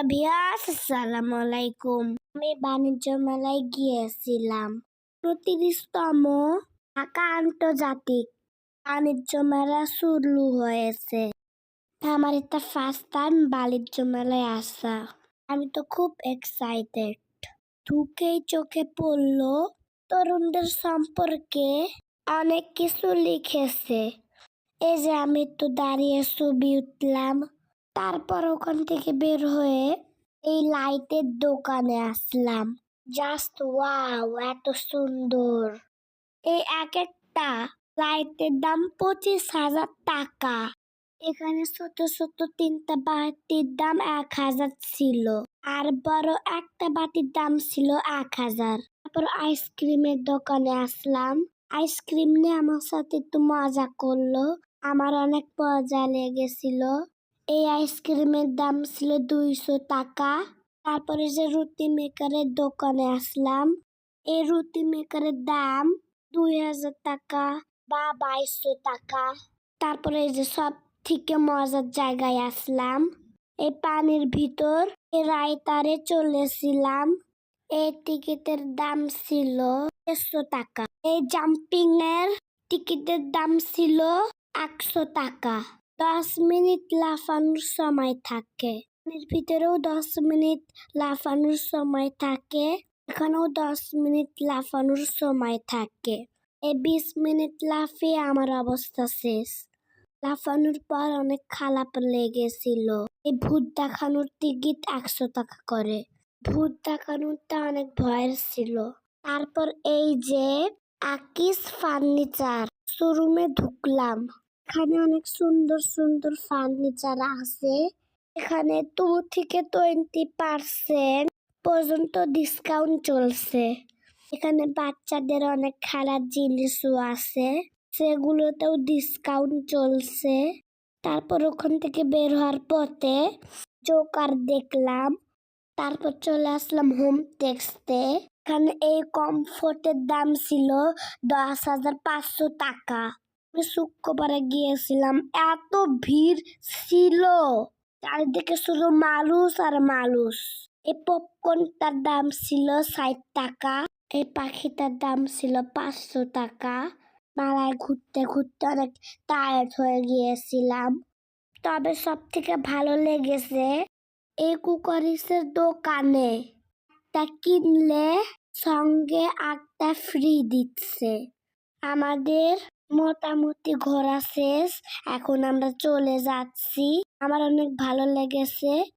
ভিয়াস আসসালামু আলাইকুম আমি বাণিজ্য মেলায় গিয়েছিলাম। পঁয়ত্রিশতম ঢাকা আন্তর্জাতিক বাণিজ্য মেলা শুরু হয়েছে। আমার এটা ফার্স্ট টাইম বাণিজ্য মেলায় আসা। আমি তো খুব এক্সাইটেড ঢুকেই চোখে পড়ল তরুণদের সম্পর্কে অনেক কিছু লিখেছে। এই যে আমি তো দাঁড়িয়ে ছবি উঠলাম। তারপর ওখান থেকে বের হয়ে এই লাইটের দোকানে আসলাম। জাস্ট ওয়াও, এত সুন্দর। এই এক একটা লাইটের দাম পঁচিশ হাজার টাকা। এখানে ছোট ছোট তিনটা বাটির দাম এক হাজার ছিল। আর বড় একটা বাটির দাম ছিল এক হাজার। তারপর আইসক্রিমের দোকানে আসলাম। আইসক্রিম নিয়ে আমার সাথে একটু মজা করল। আমার অনেক মজা লেগেছিল। এই আইসক্রিমের দাম ছিল দুইশো টাকা। তারপরে যে রুটি মেকারের দোকানে আসলাম, এই রুটি মেকারের দাম দুই হাজার টাকা বা বাইশশো টাকা। তারপরে যে সব থেকে মজার জায়গায় আসলাম, এই পানির ভিতর রায়তারে চলেছিলাম। এই টিকিটের দাম ছিল দেড়শো টাকা। এই জাম্পিং এর টিকিটের দাম ছিল একশো টাকা। দশ মিনিট লাফানোর সময় থাকে। এর ভিতরেও দশ মিনিট লাফানোর সময় থাকে। এখানেও দশ মিনিট লাফানোর সময় থাকে। এই বিশ মিনিট লাফিয়ে আমার অবস্থা শেষ। লাফানোর পর অনেক খারাপ লেগেছিল। এই ভূত দেখানোর টিকিট একশো টাকা করে। ভূত দেখানোরটা অনেক ভয়ের ছিল। তারপর এই যে, আকিস ফার্নিচার, শোরুমে ঢুকলাম। এখানে অনেক সুন্দর সুন্দর ফার্নিচার আছে। এখানে টু থেকে টোয়েন্টি পার্সেন্ট পর্যন্ত ডিসকাউন্ট চলছে। এখানে বাচ্চাদের অনেক খেলার জিনিসও আছে। সেগুলোতেও ডিসকাউন্ট চলছে। তারপর ওখান থেকে বের হওয়ার পথে জোকার দেখলাম। তারপর চলে আসলাম হোম টেক্সটে। এখানে এই কমফোর্টের দাম ছিল দশ হাজার পাঁচশো টাকা। আমি শুক্রবারে গিয়েছিলাম। এত ভিড় ছিল। চারিদিকে শুধু মানুষ আর মানুষ এই পপকর্নটার দাম ছিল ষাট টাকা, এই পাখিটার দাম ছিল পাঁচশো টাকা। মেলায় ঘুরতে ঘুরতে অনেক টায়ার্ড হয়ে গিয়েছিলাম। তবে সব থেকে ভালো লেগেছে এই কুকারিসের দোকানে। তা কিনলে সঙ্গে একটা ফ্রি দিচ্ছে। আমাদের মোটামুটি ঘোরা শেষ। এখন আমরা চলে যাচ্ছি। আমার অনেক ভালো লেগেছে।